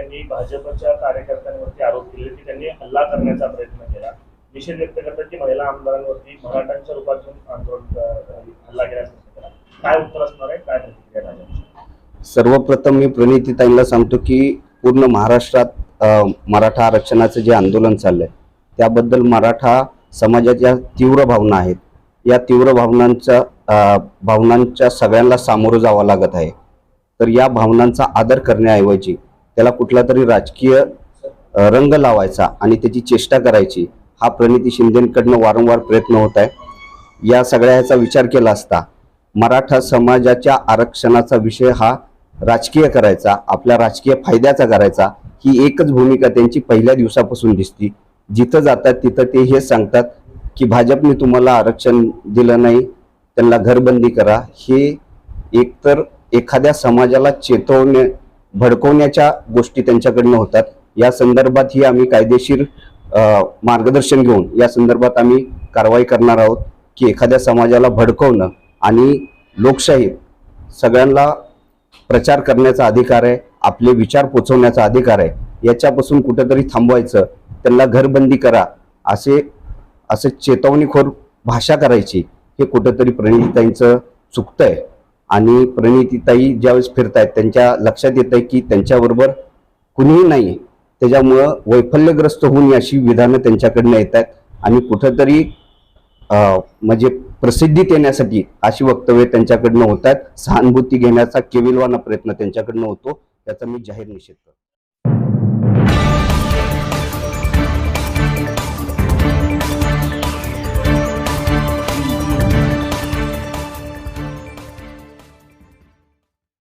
यांनी भाजपच्या कार्यकर्त्यांवरती आरोप केले की त्यांनी हल्ला करण्याचा प्रयत्न केला. निषेध व्यक्त करतात की महिला आमदारांवरती मराठांच्या रूपात आंदोलन हल्ला केल्याचा केला. काय उत्तर असणार आहे? काय प्रतिक्रिया राजा सर्वप्रथम मी प्रणितीताईंना सांगतो की पूर्ण महाराष्ट्रात मराठा आरक्षणाचं जे आंदोलन चाललंय त्याबद्दल मराठा समाजाच्या तीव्र भावना आहेत. या तीव्र भावनांचा भावनांच्या सगळ्यांना सामोरं जावं लागत आहे. तर या भावनांचा आदर करण्याऐवजी त्याला कुठला तरी राजकीय रंग लावायचा आणि त्याची चेष्टा करायची हा प्रणिती शिंदेकडनं वारंवार प्रयत्न होत आहे. या सगळ्या ह्याचा विचार केला असता मराठा समाजाच्या आरक्षणाचा विषय हा राजकीय करायचा आपल्या राजकीय फायद्याचा करायचा ही एकच भूमिका त्यांची पहिल्या दिवसापासून दिसती. जिथं जातात तिथं ते हे सांगतात की भाजपने तुम्हाला आरक्षण दिलं नाही त्यांना घरबंदी करा. हे एकतर एखाद्या समाजाला चेतवणे भडकवण्याच्या गोष्टी त्यांच्याकडनं होतात. या संदर्भात ही आम्ही कायदेशीर मार्गदर्शन घेऊन या संदर्भात आम्ही कारवाई करणार आहोत की एखाद्या समाजाला भडकवणं आणि लोकशाहीत सगळ्यांना प्रचार करण्याचा अधिकार आहे आपले विचार पोचवण्याचा अधिकार आहे याच्यापासून कुठेतरी थांबवायचं त्यांना घरबंदी करा असे असे चेतवणीखोर भाषा करायची हे कुठेतरी प्रणितीताईंचं चुकतंय. आणि प्रणितीताई ज्यावेळेस फिरतायत त्यांच्या लक्षात येत आहे की त्यांच्याबरोबर कुणीही नाही त्याच्यामुळं वैफल्यग्रस्त होऊन अशी विधानं त्यांच्याकडनं येत आहेत आणि कुठंतरी म्हणजे प्रसिद्धीत येण्यासाठी अशी वक्तव्य त्यांच्याकडनं होत आहेत सहानुभूती घेण्याचा केविलवाना प्रयत्न त्यांच्याकडनं होतो. त्याचा मी जाहीर निषेध करतो.